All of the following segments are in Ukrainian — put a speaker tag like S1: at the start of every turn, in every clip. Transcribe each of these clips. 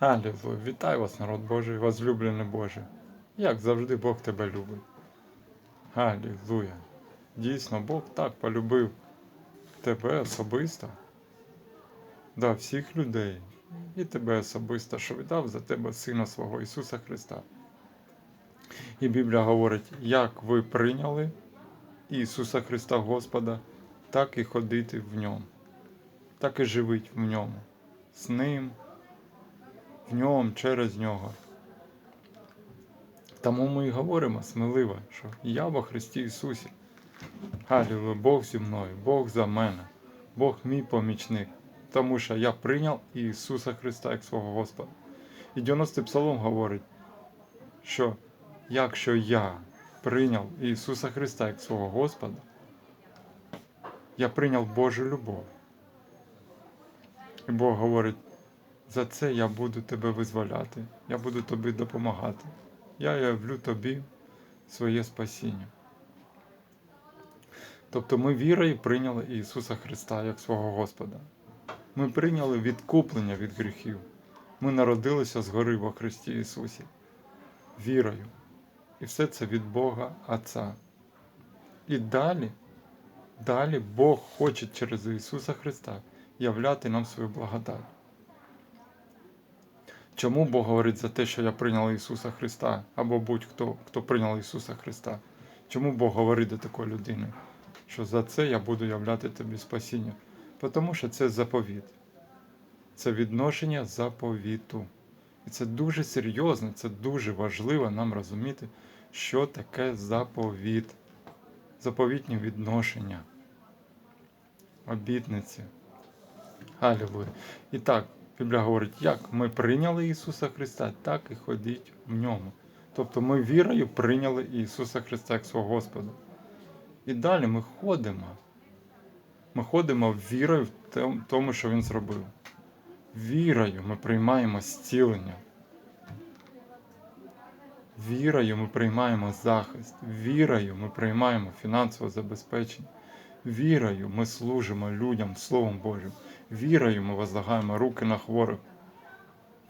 S1: Алілуя. Вітаю вас, народ Божий, возлюблений Боже. Як завжди Бог тебе любить. Алілуя. Дійсно, Бог так полюбив тебе особисто, да, всіх людей, і тебе особисто, що віддав за тебе Сина свого Ісуса Христа. І Біблія говорить, як ви прийняли Ісуса Христа Господа, так і ходити в ньому, так і живіть в ньому, з Ним, в ньому, через нього. Тому ми і говоримо сміливо, що я во Христі Ісусі. Алілуя, Бог зі мною, Бог за мене, Бог мій помічник, тому що я прийняв Ісуса Христа як свого Господа. І 90-й псалом говорить, що якщо я прийняв Ісуса Христа як свого Господа, я прийняв Божу любов. І Бог говорить, за це я буду тебе визволяти, я буду тобі допомагати. Я явлю тобі своє спасіння. Тобто ми вірою прийняли Ісуса Христа як свого Господа. Ми прийняли відкуплення від гріхів. Ми народилися згори во Христі Ісусі, вірою. І все це від Бога Отця. І далі, далі Бог хоче через Ісуса Христа являти нам свою благодать. Чому Бог говорить за те, що я прийняв Ісуса Христа, або будь-хто, хто прийняв Ісуса Христа? Чому Бог говорить до такої людини, що за це я буду являти тобі спасіння? Тому що це заповіт, це відношення заповіту. І це дуже серйозно, це дуже важливо нам розуміти, що таке заповіт, заповітні відношення, обітниці. Алілуя. І так, Біблія говорить, як ми прийняли Ісуса Христа, так і ходіть в ньому. Тобто ми вірою прийняли Ісуса Христа як свого Господа. І далі ми ходимо. Ми ходимо вірою в тому, що Він зробив. Вірою ми приймаємо зцілення. Вірою ми приймаємо захист. Вірою ми приймаємо фінансове забезпечення. Вірою ми служимо людям Словом Божим. Вірою ми возлагаємо руки на хворих.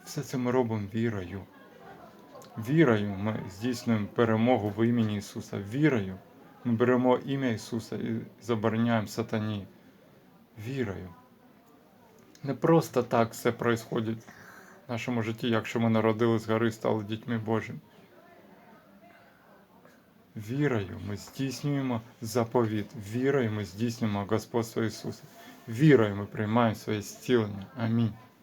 S1: Все це ми робимо вірою. Вірою ми здійснюємо перемогу в імені Ісуса. Вірою ми беремо ім'я Ісуса і забороняємо сатані. Вірою. Не просто так все происходить в нашому житті, якщо ми народились гори, стали дітьми Божими. Вірою ми здійснюємо заповіт. Вірою ми здійснюємо Господство Ісуса. Вірою ми приймаємо своє зцілення. Амінь.